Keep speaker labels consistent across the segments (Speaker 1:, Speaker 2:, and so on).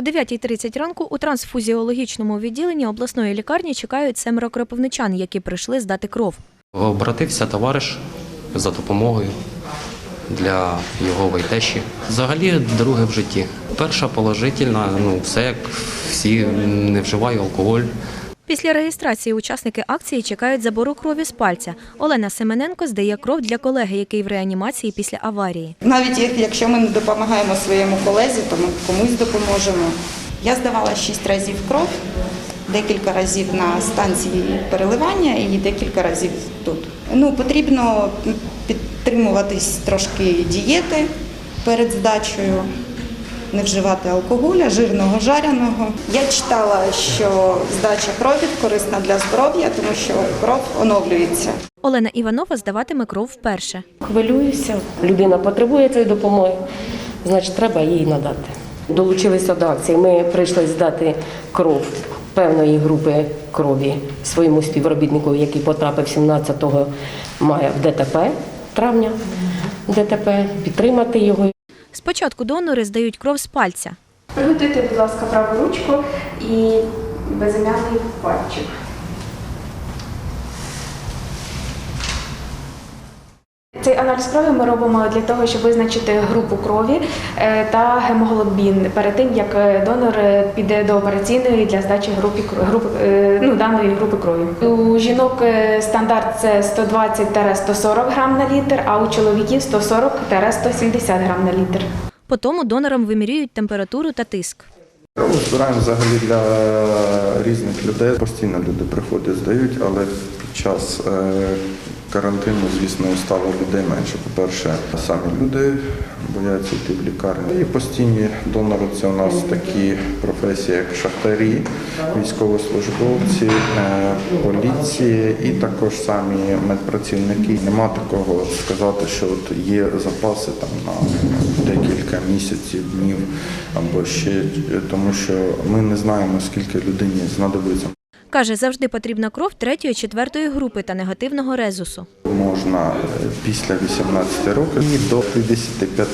Speaker 1: О 9.30 ранку у трансфузіологічному відділенні обласної лікарні чекають семеро кропивничан, які прийшли здати кров.
Speaker 2: Обратився товариш за допомогою для його вайтеші. Взагалі, друге в житті. Перша положительна, ну все як всі, не вживаю алкоголь.
Speaker 1: Після реєстрації учасники акції чекають забору крові з пальця. Олена Семененко здає кров для колеги, який в реанімації після аварії.
Speaker 3: Навіть якщо ми не допомагаємо своєму колезі, то ми комусь допоможемо. Я здавала шість разів кров, декілька разів на станції переливання і декілька разів тут. Ну, потрібно підтримуватись трошки дієти перед здачею, не вживати алкоголя, жирного, жареного. Я читала, що здача крові корисна для здоров'я, тому що кров оновлюється.
Speaker 1: Олена Іванова здаватиме кров вперше.
Speaker 4: Хвилююся. Людина потребує цієї допомоги, значить, треба їй надати. Долучилися до акції. Ми прийшли здати кров певної групи крові своєму співробітнику, який потрапив 17 мая в ДТП травня. ДТП, підтримати його.
Speaker 1: Спочатку донори здають кров з пальця.
Speaker 5: Приготуйте, будь ласка, праву ручку і безім'яний пальчик. Цей аналіз крові ми робимо для того, щоб визначити групу крові е, та гемоглобін перед тим, як е, донор е, піде до операційної для здачі групи, кро- групи, ну, даної групи крові. У жінок стандарт це 120-140 грам на літр, а у чоловіків 140-170 грам на літр.
Speaker 1: Потім донорам вимірюють температуру та тиск.
Speaker 6: Кров збираємо взагалі для різних людей. Постійно люди приходять, здають, але під час карантину, звісно, стало людей менше. По-перше, самі люди бояться йти в лікарню. І постійні донори це у нас такі професії, як шахтарі, військовослужбовці, е, поліції і також самі медпрацівники. Нема такого сказати, що от є запаси там на декілька місяців, днів або ще тому, що ми не знаємо, скільки людині знадобиться.
Speaker 1: Каже, завжди потрібна кров третьої, четвертої групи та негативного резусу.
Speaker 6: Можна е, після 18 років і до 55.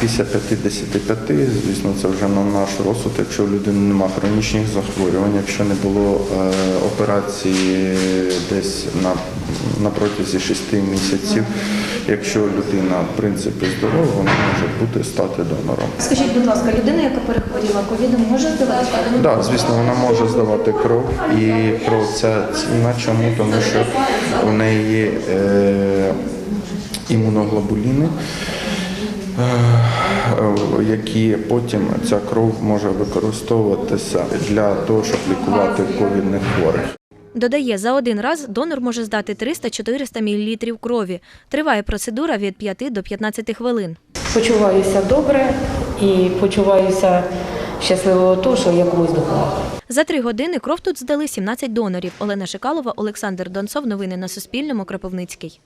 Speaker 6: Після 55, звісно, це вже на наш розсуд, якщо у людини немає хронічних захворювань, якщо не було е, операції десь на, на протязі 6 місяців. Якщо людина в принципі здорова, вона може бути стати донором.
Speaker 7: Скажіть, будь ласка, людина, яка перехворіла ковідом, може здавати кров?
Speaker 6: Так, звісно, вона може здавати кров, і кров ця цінна. Чому? Тому що у неї є е, імуноглобуліни, е, які потім ця кров може використовуватися для того, щоб лікувати ковідних хворих.
Speaker 1: Додає, за один раз донор може здати 300-400 мл крові. Триває процедура від 5 до 15 хвилин.
Speaker 4: Почуваюся добре і почуваюся щасливо того, що я комусь допомогла.
Speaker 1: За три години кров тут здали 17 донорів. Олена Шикалова, Олександр Донцов. Новини на Суспільному. Кропивницький.